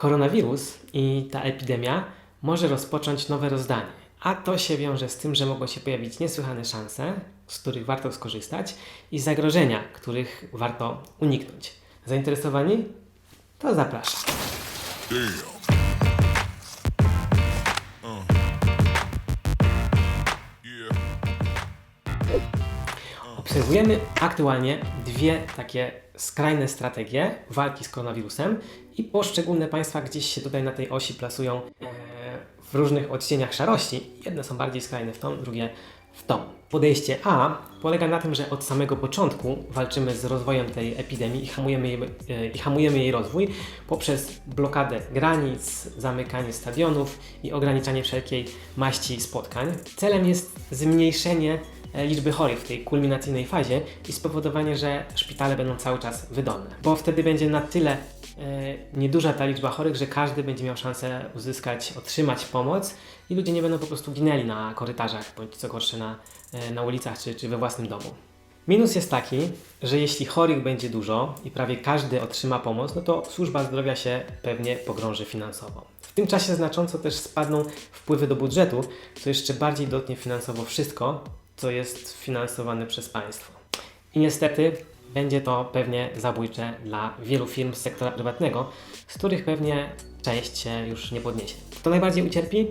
Koronawirus i ta epidemia może rozpocząć nowe rozdanie, a to się wiąże z tym, że mogą się pojawić niesłychane szanse, z których warto skorzystać i zagrożenia, których warto uniknąć. Zainteresowani? To zapraszam. Yeah. Obserwujemy aktualnie dwie takie skrajne strategie walki z koronawirusem i poszczególne państwa gdzieś się tutaj na tej osi plasują e, w różnych odcieniach szarości. Jedne są bardziej skrajne w tą, drugie w tą. Podejście A polega na tym, że od samego początku walczymy z rozwojem tej epidemii i hamujemy jej, e, i hamujemy jej rozwój poprzez blokadę granic, zamykanie stadionów i ograniczanie wszelkiej maści spotkań. Celem jest zmniejszenie liczby chorych w tej kulminacyjnej fazie i spowodowanie, że szpitale będą cały czas wydolne. Bo wtedy będzie na tyle e, nieduża ta liczba chorych, że każdy będzie miał szansę uzyskać, otrzymać pomoc i ludzie nie będą po prostu ginęli na korytarzach, bądź co gorsze na, e, na ulicach czy, czy we własnym domu. Minus jest taki, że jeśli chorych będzie dużo i prawie każdy otrzyma pomoc, no to służba zdrowia się pewnie pogrąży finansowo. W tym czasie znacząco też spadną wpływy do budżetu, co jeszcze bardziej dotknie finansowo wszystko, co jest finansowane przez państwo. I niestety będzie to pewnie zabójcze dla wielu firm z sektora prywatnego, z których pewnie część się już nie podniesie. Kto najbardziej ucierpi?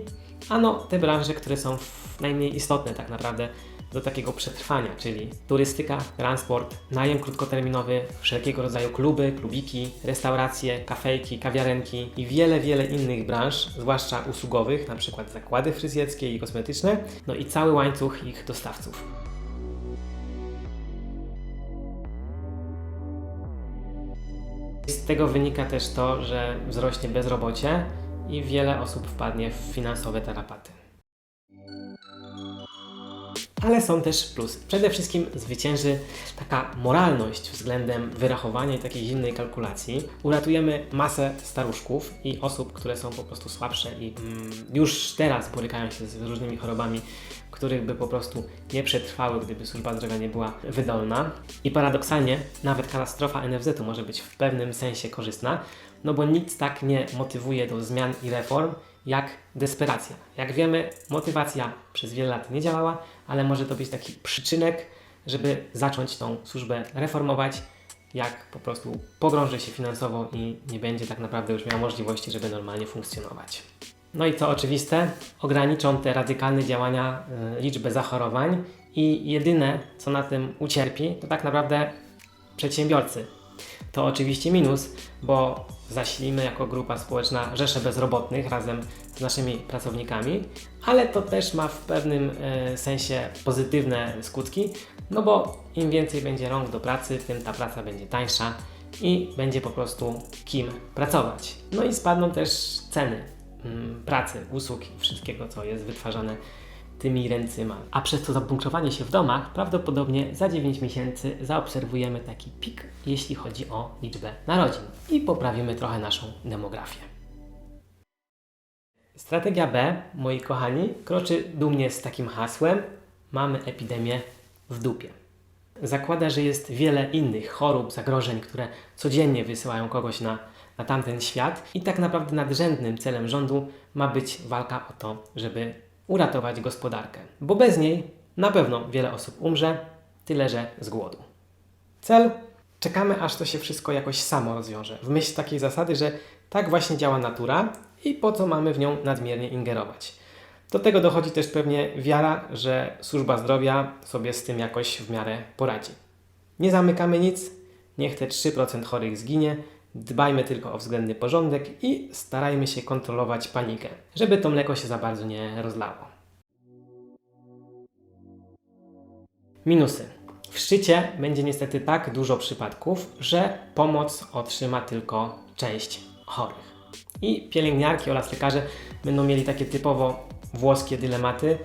Ano te branże, które są najmniej istotne tak naprawdę do takiego przetrwania, czyli turystyka, transport, najem krótkoterminowy, wszelkiego rodzaju kluby, klubiki, restauracje, kafejki, kawiarenki i wiele, wiele innych branż, zwłaszcza usługowych, przykład zakłady fryzjerskie i kosmetyczne, no i cały łańcuch ich dostawców. Z tego wynika też to, że wzrośnie bezrobocie i wiele osób wpadnie w finansowe tarapaty. Ale są też plusy. Przede wszystkim zwycięży taka moralność względem wyrachowania i takiej zimnej kalkulacji. Uratujemy masę staruszków i osób, które są po prostu słabsze i mm, już teraz borykają się z różnymi chorobami, których by po prostu nie przetrwały, gdyby służba zdrowia nie była wydolna. I paradoksalnie, nawet katastrofa NFZ-u może być w pewnym sensie korzystna, no bo nic tak nie motywuje do zmian i reform, jak desperacja. Jak wiemy, motywacja przez wiele lat nie działała, ale może to być taki przyczynek, żeby zacząć tą służbę reformować, jak po prostu pogrąży się finansowo i nie będzie tak naprawdę już miał możliwości, żeby normalnie funkcjonować. No i co oczywiste, ograniczą te radykalne działania y, liczbę zachorowań i jedyne, co na tym ucierpi, to tak naprawdę przedsiębiorcy. To oczywiście minus, bo zasilimy jako grupa społeczna rzesze bezrobotnych razem z naszymi pracownikami, ale to też ma w pewnym e, sensie pozytywne skutki, no bo im więcej będzie rąk do pracy, tym ta praca będzie tańsza i będzie po prostu kim pracować. No i spadną też ceny mm, pracy, usług i wszystkiego, co jest wytwarzane tymi ręcyma. A przez to zabunkrowanie się w domach prawdopodobnie za 9 miesięcy zaobserwujemy taki pik, jeśli chodzi o liczbę narodzin i poprawimy trochę naszą demografię. Strategia B, moi kochani, kroczy dumnie z takim hasłem: Mamy epidemię w dupie. Zakłada, że jest wiele innych chorób, zagrożeń, które codziennie wysyłają kogoś na, na tamten świat, i tak naprawdę nadrzędnym celem rządu ma być walka o to, żeby uratować gospodarkę. Bo bez niej na pewno wiele osób umrze, tyle że z głodu. Cel? Czekamy, aż to się wszystko jakoś samo rozwiąże. W myśl takiej zasady, że tak właśnie działa natura i po co mamy w nią nadmiernie ingerować. Do tego dochodzi też pewnie wiara, że służba zdrowia sobie z tym jakoś w miarę poradzi. Nie zamykamy nic, niech te 3% chorych zginie, dbajmy tylko o względny porządek i starajmy się kontrolować panikę, żeby to mleko się za bardzo nie rozlało. Minusy. W szczycie będzie niestety tak dużo przypadków, że pomoc otrzyma tylko część chorych. I pielęgniarki oraz lekarze będą mieli takie typowo włoskie dylematy,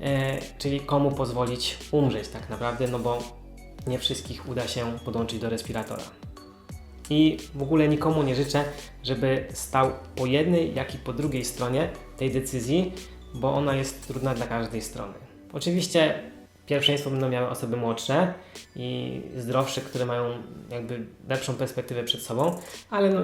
e, czyli komu pozwolić umrzeć tak naprawdę, no bo nie wszystkich uda się podłączyć do respiratora. I w ogóle nikomu nie życzę, żeby stał po jednej, jak i po drugiej stronie tej decyzji, bo ona jest trudna dla każdej strony. Oczywiście pierwszeństwo będą miały osoby młodsze i zdrowsze, które mają jakby lepszą perspektywę przed sobą, ale no,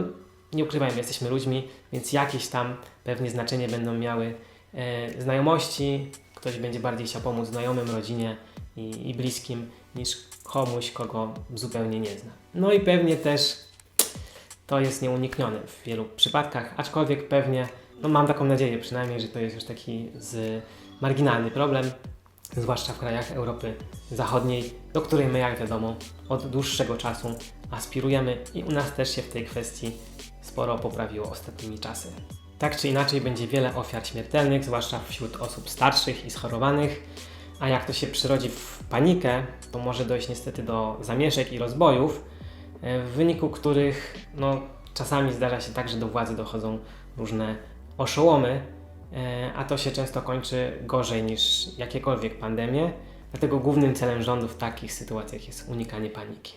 nie ukrywajmy, jesteśmy ludźmi, więc jakieś tam pewnie znaczenie będą miały e, znajomości. Ktoś będzie bardziej chciał pomóc znajomym, rodzinie i, i bliskim niż komuś, kogo zupełnie nie zna. No i pewnie też to jest nieuniknione w wielu przypadkach, aczkolwiek pewnie, no mam taką nadzieję przynajmniej, że to jest już taki z marginalny problem, zwłaszcza w krajach Europy Zachodniej, do której my, jak wiadomo, od dłuższego czasu aspirujemy i u nas też się w tej kwestii sporo poprawiło ostatnimi czasy. Tak czy inaczej będzie wiele ofiar śmiertelnych, zwłaszcza wśród osób starszych i schorowanych, a jak to się przyrodzi w panikę, to może dojść niestety do zamieszek i rozbojów, w wyniku których no, czasami zdarza się tak, że do władzy dochodzą różne oszołomy, e, a to się często kończy gorzej niż jakiekolwiek pandemie. Dlatego głównym celem rządu w takich sytuacjach jest unikanie paniki.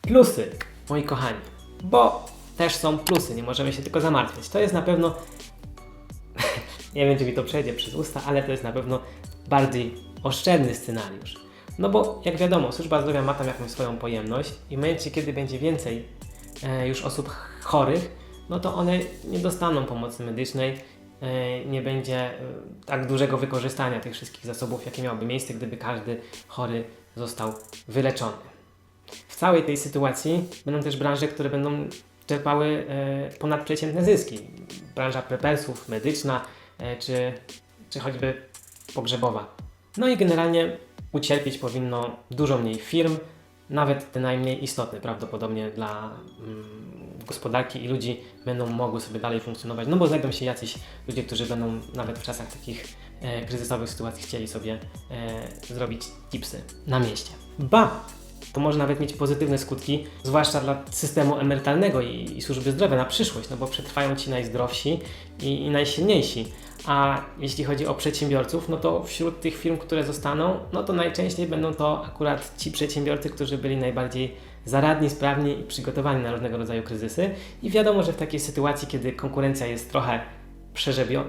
Plusy, moi kochani, bo też są plusy, nie możemy się tylko zamartwiać. To jest na pewno, nie wiem czy mi to przejdzie przez usta, ale to jest na pewno bardziej oszczędny scenariusz. No bo jak wiadomo, służba zdrowia ma tam jakąś swoją pojemność i w momencie, kiedy będzie więcej e, już osób ch- chorych, no to one nie dostaną pomocy medycznej, e, nie będzie e, tak dużego wykorzystania tych wszystkich zasobów, jakie miałoby miejsce, gdyby każdy chory został wyleczony. W całej tej sytuacji będą też branże, które będą czerpały e, ponadprzeciętne zyski. Branża prepersów, medyczna e, czy, czy choćby pogrzebowa. No i generalnie ucierpieć powinno dużo mniej firm, nawet te najmniej istotne prawdopodobnie dla mm, gospodarki i ludzi będą mogły sobie dalej funkcjonować, no bo znajdą się jacyś ludzie, którzy będą nawet w czasach takich e, kryzysowych sytuacji chcieli sobie e, zrobić tipsy na mieście. Ba! To może nawet mieć pozytywne skutki, zwłaszcza dla systemu emerytalnego i, i służby zdrowia na przyszłość, no bo przetrwają ci najzdrowsi i, i najsilniejsi. A jeśli chodzi o przedsiębiorców, no to wśród tych firm, które zostaną, no to najczęściej będą to akurat ci przedsiębiorcy, którzy byli najbardziej zaradni, sprawni i przygotowani na różnego rodzaju kryzysy. I wiadomo, że w takiej sytuacji, kiedy konkurencja jest trochę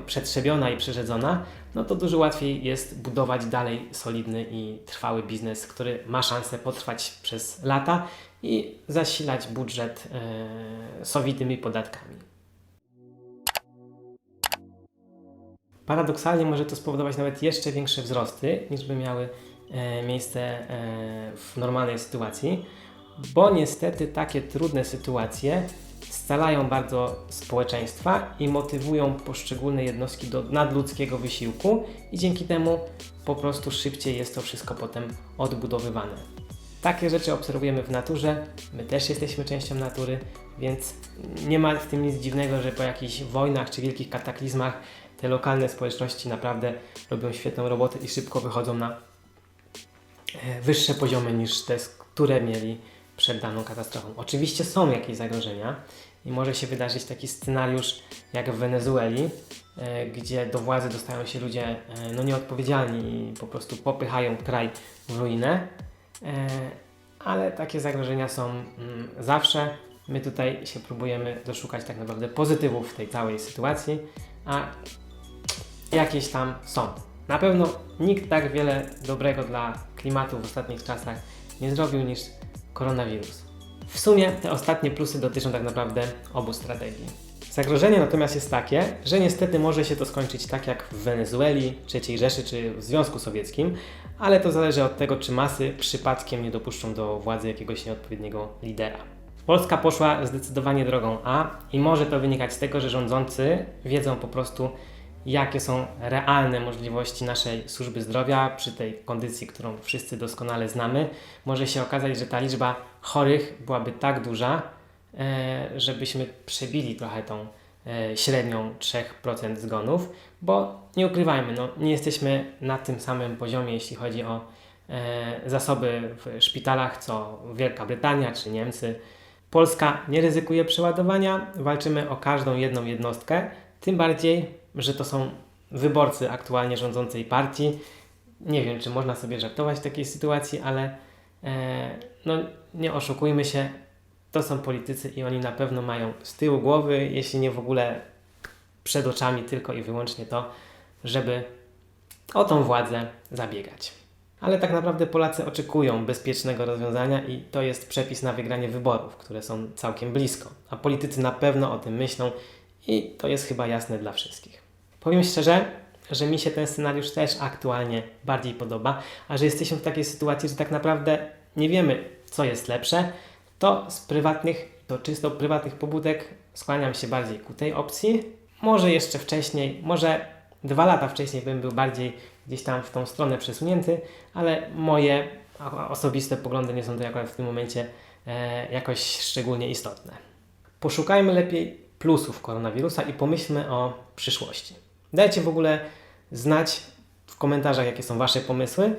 przetrzebiona i przerzedzona, no to dużo łatwiej jest budować dalej solidny i trwały biznes, który ma szansę potrwać przez lata i zasilać budżet e, sowitymi podatkami. Paradoksalnie może to spowodować nawet jeszcze większe wzrosty niż by miały e, miejsce e, w normalnej sytuacji, bo niestety takie trudne sytuacje scalają bardzo społeczeństwa i motywują poszczególne jednostki do nadludzkiego wysiłku i dzięki temu po prostu szybciej jest to wszystko potem odbudowywane. Takie rzeczy obserwujemy w naturze, my też jesteśmy częścią natury, więc nie ma w tym nic dziwnego, że po jakichś wojnach czy wielkich kataklizmach te lokalne społeczności naprawdę robią świetną robotę i szybko wychodzą na e, wyższe poziomy niż te, które mieli przed daną katastrofą. Oczywiście są jakieś zagrożenia i może się wydarzyć taki scenariusz jak w Wenezueli, e, gdzie do władzy dostają się ludzie e, no, nieodpowiedzialni i po prostu popychają kraj w ruinę, ale takie zagrożenia są mm, zawsze. My tutaj się próbujemy doszukać tak naprawdę pozytywów w tej całej sytuacji, a jakieś tam są. Na pewno nikt tak wiele dobrego dla klimatu w ostatnich czasach nie zrobił niż koronawirus. W sumie te ostatnie plusy dotyczą tak naprawdę obu strategii. Zagrożenie natomiast jest takie, że niestety może się to skończyć tak jak w Wenezueli, III Rzeszy czy w Związku Sowieckim, ale to zależy od tego, czy masy przypadkiem nie dopuszczą do władzy jakiegoś nieodpowiedniego lidera. Polska poszła zdecydowanie drogą A i może to wynikać z tego, że rządzący wiedzą po prostu, jakie są realne możliwości naszej służby zdrowia przy tej kondycji, którą wszyscy doskonale znamy. Może się okazać, że ta liczba chorych byłaby tak duża, e, żebyśmy przebili trochę tą e, średnią 3% zgonów, bo nie ukrywajmy, no, nie jesteśmy na tym samym poziomie, jeśli chodzi o e, zasoby w szpitalach, co Wielka Brytania czy Niemcy. Polska nie ryzykuje przeładowania, walczymy o każdą jedną jednostkę, tym bardziej, że to są wyborcy aktualnie rządzącej partii. Nie wiem, czy można sobie żartować w takiej sytuacji, ale e, no, nie oszukujmy się, to są politycy i oni na pewno mają z tyłu głowy, jeśli nie w ogóle przed oczami tylko i wyłącznie to, żeby o tą władzę zabiegać. ale tak naprawdę Polacy oczekują bezpiecznego rozwiązania i to jest przepis na wygranie wyborów, które są całkiem blisko. A politycy na pewno o tym myślą i to jest chyba jasne dla wszystkich. Powiem szczerze, że mi się ten scenariusz też aktualnie bardziej podoba, a że jesteśmy w takiej sytuacji, że tak naprawdę nie wiemy, co jest lepsze, to z prywatnych, to czysto prywatnych pobudek skłaniam się bardziej ku tej opcji. Może jeszcze wcześniej, może dwa lata wcześniej bym był bardziej gdzieś tam w tą stronę przesunięty, ale moje osobiste poglądy nie są tutaj akurat w tym momencie e, jakoś szczególnie istotne. Poszukajmy lepiej plusów koronawirusa i pomyślmy o przyszłości. Dajcie w ogóle znać w komentarzach, jakie są Wasze pomysły,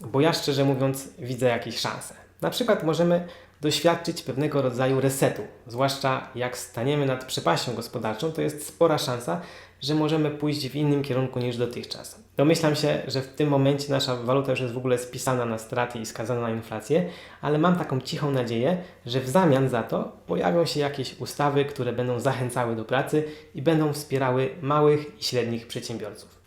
bo ja szczerze mówiąc widzę jakieś szanse. Na przykład możemy doświadczyć pewnego rodzaju resetu, zwłaszcza jak staniemy nad przepaścią gospodarczą, to jest spora szansa, że możemy pójść w innym kierunku niż dotychczas. Domyślam się, że w tym momencie nasza waluta już jest w ogóle spisana na straty i skazana na inflację, ale mam taką cichą nadzieję, że w zamian za to pojawią się jakieś ustawy, które będą zachęcały do pracy i będą wspierały małych i średnich przedsiębiorców.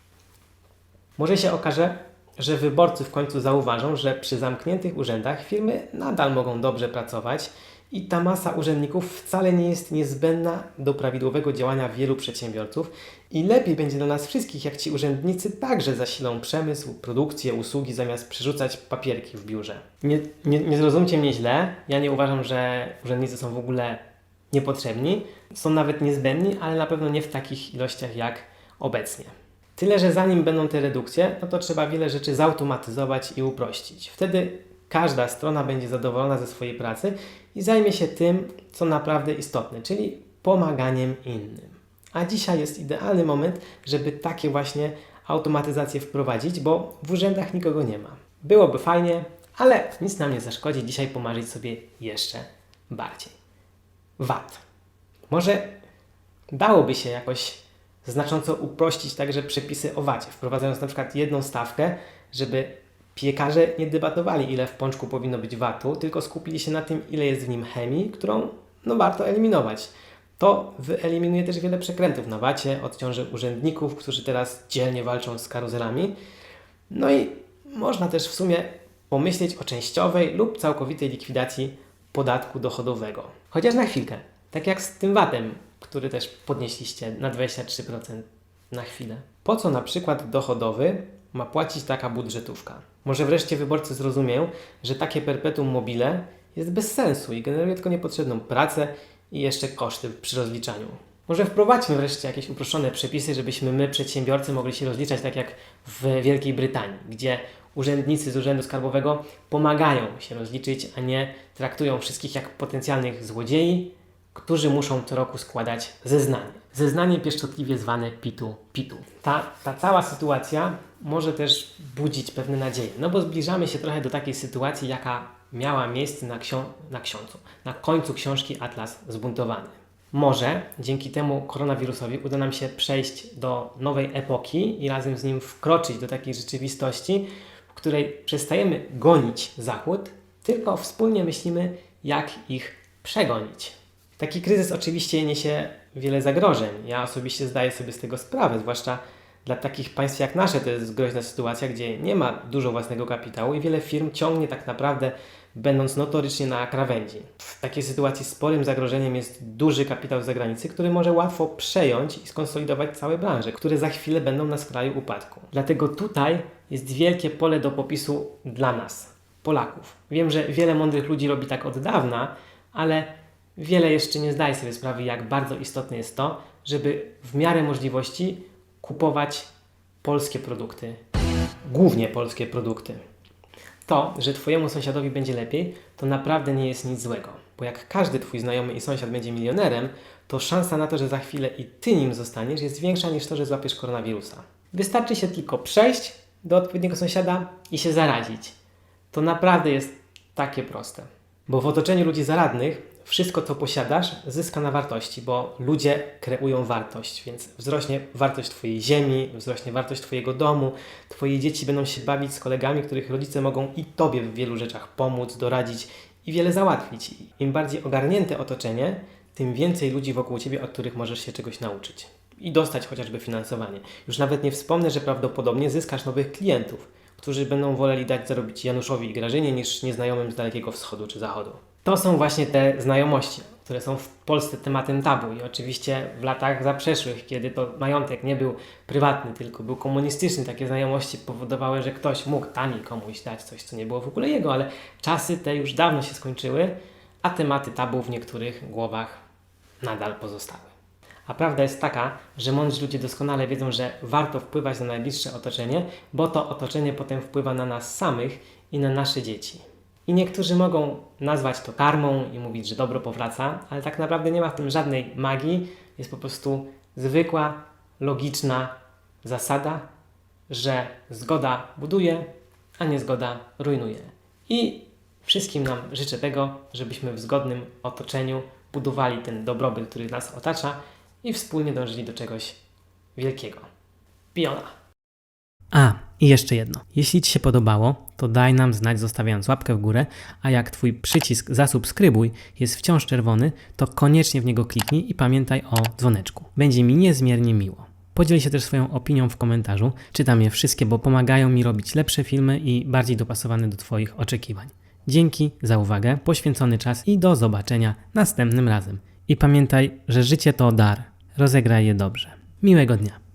Może się okaże, że wyborcy w końcu zauważą, że przy zamkniętych urzędach firmy nadal mogą dobrze pracować i ta masa urzędników wcale nie jest niezbędna do prawidłowego działania wielu przedsiębiorców i lepiej będzie dla nas wszystkich, jak ci urzędnicy także zasilą przemysł, produkcję, usługi, zamiast przerzucać papierki w biurze. Nie, nie, nie zrozumcie mnie źle, ja nie uważam, że urzędnicy są w ogóle niepotrzebni, są nawet niezbędni, ale na pewno nie w takich ilościach jak obecnie. Tyle, że zanim będą te redukcje, no to trzeba wiele rzeczy zautomatyzować i uprościć. Wtedy każda strona będzie zadowolona ze swojej pracy i zajmie się tym, co naprawdę istotne, czyli pomaganiem innym. A dzisiaj jest idealny moment, żeby takie właśnie automatyzacje wprowadzić, bo w urzędach nikogo nie ma. Byłoby fajnie, ale nic nam nie zaszkodzi dzisiaj pomarzyć sobie jeszcze bardziej. VAT. Może dałoby się jakoś znacząco uprościć także przepisy o VAT, wprowadzając na przykład jedną stawkę, żeby piekarze nie debatowali, ile w pączku powinno być VAT-u, tylko skupili się na tym, ile jest w nim chemii, którą no, warto eliminować. To wyeliminuje też wiele przekrętów na VAT-ie, odciąży urzędników, którzy teraz dzielnie walczą z karuzelami. No i można też w sumie pomyśleć o częściowej lub całkowitej likwidacji podatku dochodowego. Chociaż na chwilkę. Tak jak z tym VAT-em, który też podnieśliście na 23% na chwilę. Po co na przykład dochodowy ma płacić taka budżetówka? Może wreszcie wyborcy zrozumieją, że takie perpetuum mobile jest bez sensu i generuje tylko niepotrzebną pracę i jeszcze koszty przy rozliczaniu. Może wprowadźmy wreszcie jakieś uproszczone przepisy, żebyśmy my, przedsiębiorcy, mogli się rozliczać tak jak w Wielkiej Brytanii, gdzie urzędnicy z Urzędu Skarbowego pomagają się rozliczyć, a nie traktują wszystkich jak potencjalnych złodziei, którzy muszą co roku składać zeznanie. Zeznanie pieszczotliwie zwane pitu-pitu. Ta, ta cała sytuacja może też budzić pewne nadzieje, no bo zbliżamy się trochę do takiej sytuacji, jaka miała miejsce na, ksio- na książcu, na końcu książki Atlas Zbuntowany. Może dzięki temu koronawirusowi uda nam się przejść do nowej epoki i razem z nim wkroczyć do takiej rzeczywistości, w której przestajemy gonić Zachód, tylko wspólnie myślimy, jak ich przegonić. Taki kryzys oczywiście niesie wiele zagrożeń. Ja osobiście zdaję sobie z tego sprawę, zwłaszcza dla takich państw jak nasze to jest groźna sytuacja, gdzie nie ma dużo własnego kapitału i wiele firm ciągnie tak naprawdę, będąc notorycznie na krawędzi. W takiej sytuacji sporym zagrożeniem jest duży kapitał z zagranicy, który może łatwo przejąć i skonsolidować całe branże, które za chwilę będą na skraju upadku. Dlatego tutaj jest wielkie pole do popisu dla nas, Polaków. Wiem, że wiele mądrych ludzi robi tak od dawna, ale wiele jeszcze nie zdaje sobie sprawy, jak bardzo istotne jest to, żeby w miarę możliwości kupować polskie produkty. Głównie polskie produkty. To, że Twojemu sąsiadowi będzie lepiej, to naprawdę nie jest nic złego. Bo jak każdy Twój znajomy i sąsiad będzie milionerem, to szansa na to, że za chwilę i Ty nim zostaniesz, jest większa niż to, że złapiesz koronawirusa. Wystarczy się tylko przejść do odpowiedniego sąsiada i się zarazić. To naprawdę jest takie proste. Bo w otoczeniu ludzi zaradnych wszystko, co posiadasz, zyska na wartości, bo ludzie kreują wartość, więc wzrośnie wartość Twojej ziemi, wzrośnie wartość Twojego domu, Twoje dzieci będą się bawić z kolegami, których rodzice mogą i Tobie w wielu rzeczach pomóc, doradzić i wiele załatwić. Im bardziej ogarnięte otoczenie, tym więcej ludzi wokół Ciebie, od których możesz się czegoś nauczyć i dostać chociażby finansowanie. Już nawet nie wspomnę, że prawdopodobnie zyskasz nowych klientów, którzy będą woleli dać zarobić Januszowi i Grażynie niż nieznajomym z Dalekiego Wschodu czy Zachodu. To są właśnie te znajomości, które są w Polsce tematem tabu i oczywiście w latach zaprzeszłych, kiedy to majątek nie był prywatny, tylko był komunistyczny, takie znajomości powodowały, że ktoś mógł taniej komuś dać coś, co nie było w ogóle jego, ale czasy te już dawno się skończyły, a tematy tabu w niektórych głowach nadal pozostały. A prawda jest taka, że mądrzy ludzie doskonale wiedzą, że warto wpływać na najbliższe otoczenie, bo to otoczenie potem wpływa na nas samych i na nasze dzieci. I niektórzy mogą nazwać to karmą i mówić, że dobro powraca, ale tak naprawdę nie ma w tym żadnej magii. Jest po prostu zwykła, logiczna zasada, że zgoda buduje, a niezgoda rujnuje. I wszystkim nam życzę tego, żebyśmy w zgodnym otoczeniu budowali ten dobrobyt, który nas otacza i wspólnie dążyli do czegoś wielkiego. Piona! A, i jeszcze jedno. Jeśli Ci się podobało, to daj nam znać zostawiając łapkę w górę, a jak Twój przycisk zasubskrybuj jest wciąż czerwony, to koniecznie w niego kliknij i pamiętaj o dzwoneczku. Będzie mi niezmiernie miło. Podziel się też swoją opinią w komentarzu. Czytam je wszystkie, bo pomagają mi robić lepsze filmy i bardziej dopasowane do Twoich oczekiwań. Dzięki za uwagę, poświęcony czas i do zobaczenia następnym razem. I pamiętaj, że życie to dar. Rozegraj je dobrze. Miłego dnia.